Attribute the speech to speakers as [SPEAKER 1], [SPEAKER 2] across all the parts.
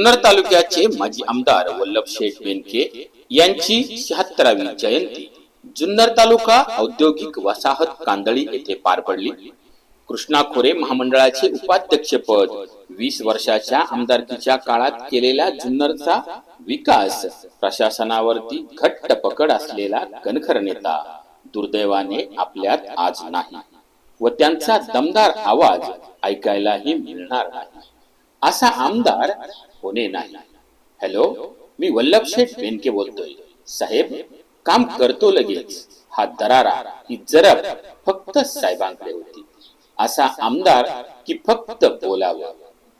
[SPEAKER 1] जुन्नर तालुक्याचे माजी आमदार वल्लभ शेठ बेनके यांची शहात्तरावी जयंती. जुन्नर तालुका औद्योगिक वसाहत कांदळी येथे पार पडली. कृष्णा खोरे महामंडळाचे उपाध्यक्ष पद वीस वर्षाच्या आमदारकीच्या काळात केलेला जुन्नरचा विकास प्रशासनावरती घट्ट पकड असलेला कणखर नेता दुर्दैवाने आपल्यात आज नाही व त्यांचा दमदार आवाज ऐकायलाही मिळणार नाही. असा आमदार होणे नाही. हॅलो मी वल्लभ शेठ बेनके बोलतोय. साहेब काम करतो लगेच. हा दरारा ही जरब फक्त साहेबांकडे होती. असा आमदार की फक्त बोलावं.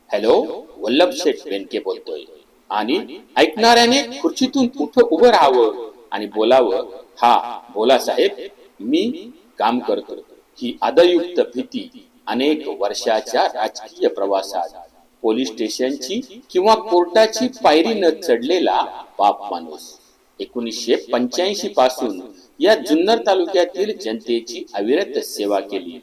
[SPEAKER 1] हॅलो वल्लभ शेठ बेनके बोलतोय. आणि ऐकणाऱ्याने खुर्चीतून उठ उभं राहावं आणि बोलावं? हा बोला साहेब. मी काम करतो. ही आदयुक्त भीती अनेक वर्षाच्या राजकीय प्रवासात पोलीस स्टेशनची किंवा कोर्टाची पायरी न चढलेला पाप माणूस. एकोणीसशे पंच्याऐंशी पासून या जुन्नर तालुक्यातील जनतेची अविरत सेवा केली.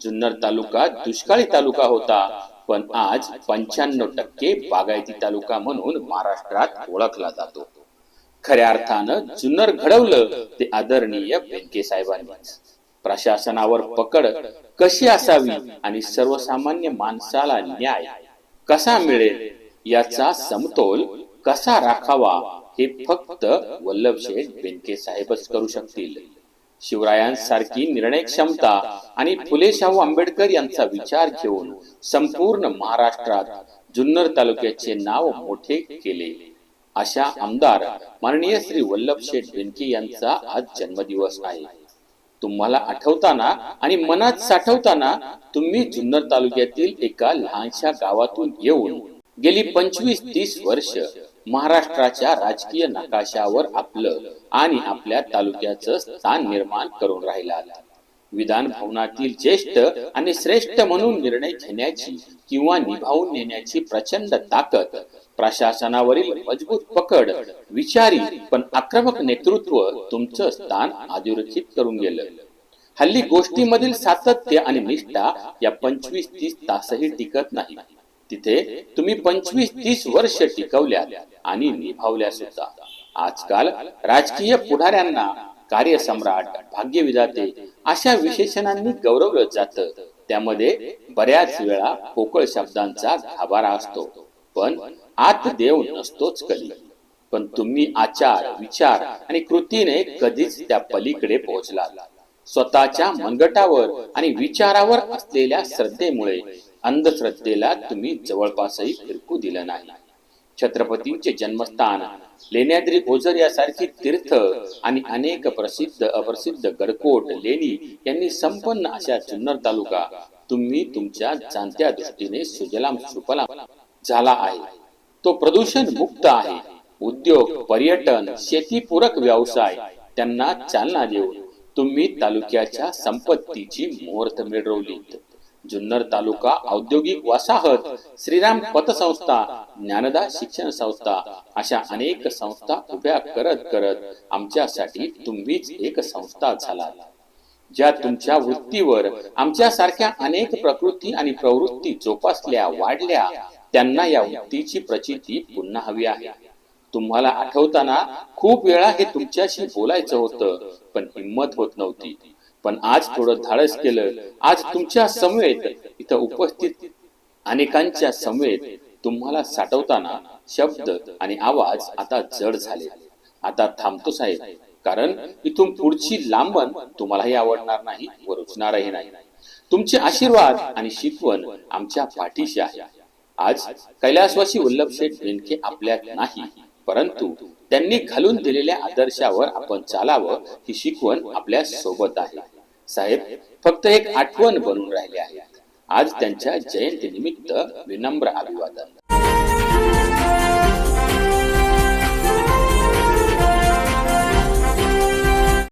[SPEAKER 1] जुन्नर तालुका दुष्काळी तालुका होता पण आज पंच्याण्णव टक्के बागायती तालुका म्हणून महाराष्ट्रात ओळखला जातो. खऱ्या अर्थानं जुन्नर घडवलं ते आदरणीय बेंके साहेबांनी प्रशासनावर पकड कशी असावी आणि सर्वसामान्य माणसाला न्याय कसा मिळेल? याचा समतोल कसा राखावा? हे फक्त वल्लभशेठ बेनके साहेबच करू शकतील. शिवरायांसारखी निर्णय क्षमता आणि फुले शाहू आंबेडकर यांचा विचार घेऊन संपूर्ण महाराष्ट्रात जुन्नर तालुक्याचे नाव मोठे केले. अशा आमदार माननीय श्री वल्लभ शेठ बेनके यांचा आज जन्मदिवस आहे. तुम्हाला आठवताना आणि मनात साठवताना तुम्ही जुन्नर तालुक्यातील एका लहानशा गावातून येऊन गेली पंचवीस तीस वर्ष महाराष्ट्राच्या राजकीय नकाशावर आपलं आणि आपल्या तालुक्याचं स्थान निर्माण करून राहिला विधान भवनातील ज्येष्ठ आणि श्रेष्ठ म्हणून निर्णय घेण्याची किंवा निभावून नेण्याची प्रचंड ताकद प्रशासनावरील मजबूत पकड विचारी पण आक्रमक नेतृत्व तुमचं स्थान अधोरेखित करून गेलं. हल्ली गोष्टीमधील सातत्य आणि निष्ठा या पंचवीस तीस तासही टिकत नाही. तिथे तुम्ही पंचवीस तीस वर्ष टिकवल्या आणि निभावल्या सुद्धा. आजकाल राजकीय पुढाऱ्यांना कार्यसम्राट भाग्यविधाते अशा विशेषणांनी गौरवलं जातं. त्यामध्ये बऱ्याच वेळा पोकळ शब्दांचा घाबारा असतो. पण आत देव नसतोच कधी. पण तुम्ही आचार विचार आणि कृतीने कधीच त्या पलीकडे पोहोचला स्वतःच्या मनगटावर आणि विचारावर असलेल्या श्रद्धेमुळे अंधश्रद्धेला तुम्ही जवळपासही फिरकू दिलं नाही. छत्रपतींचे जन्मस्थान लेण्याद्री ओझर यासारखी तीर्थ आणि अनेक प्रसिद्ध अप्रसिद्ध गडकोट लेणी यांनी संपन्न अशा जुन्नर तालुका तुम्ही तुमच्या जाणत्या दृष्टीने सुजलाम सुफलाम झाला आहे. तो प्रदूषण मुक्त आहे. उद्योग पर्यटन शेतीपूरक व्यवसाय त्यांना चालना देऊन तुम्ही तालुक्याच्या संपत्तीची मुहूर्त मिळवलीत. जुन्नर तालुका औद्योगिक वसाहत श्रीराम पतसंस्था ज्ञानदा शिक्षण संस्था अशा अनेक संस्था उभ्या करत करत आमच्यासाठी तुम्हीच एक संस्था झालात. ज्या तुमच्या वृत्तीवर आमच्या सारख्या अनेक प्रकृती आणि प्रवृत्ती जोपासल्या वाढल्या त्यांना या वृत्तीची प्रचिती पुन्हा हवी आहे. तुम्हाला आठवताना खूप वेळा हे तुमच्याशी बोलायचं होतं पण हिंमत होत नव्हती. पण आज थोडं धाडस केलं. आज तुमच्या समवेत इथं उपस्थित अनेकांच्या समवेत तुम्हाला साठवताना शब्द आणि आवाज आता जड झाले. आता थांबतो साहेब कारण इथून पुढची लांबण तुम्हालाही आवडणार नाही व रुचणारही नाही. तुमचे आशीर्वाद आणि शिकवण आमच्या पाठीशी आहे. आज कैलासवासी वल्लभ शेठ बेनके आपल्यात नाही. परंतु त्यांनी घालून दिलेल्या आदर्शावर आपण चालावं ही शिकवण आपल्यासोबत आहे. साहेब फक्त एक आठवण बनून राहिले आहे आज त्यांच्या जयंती निमित्त विनम्र अभिवादन.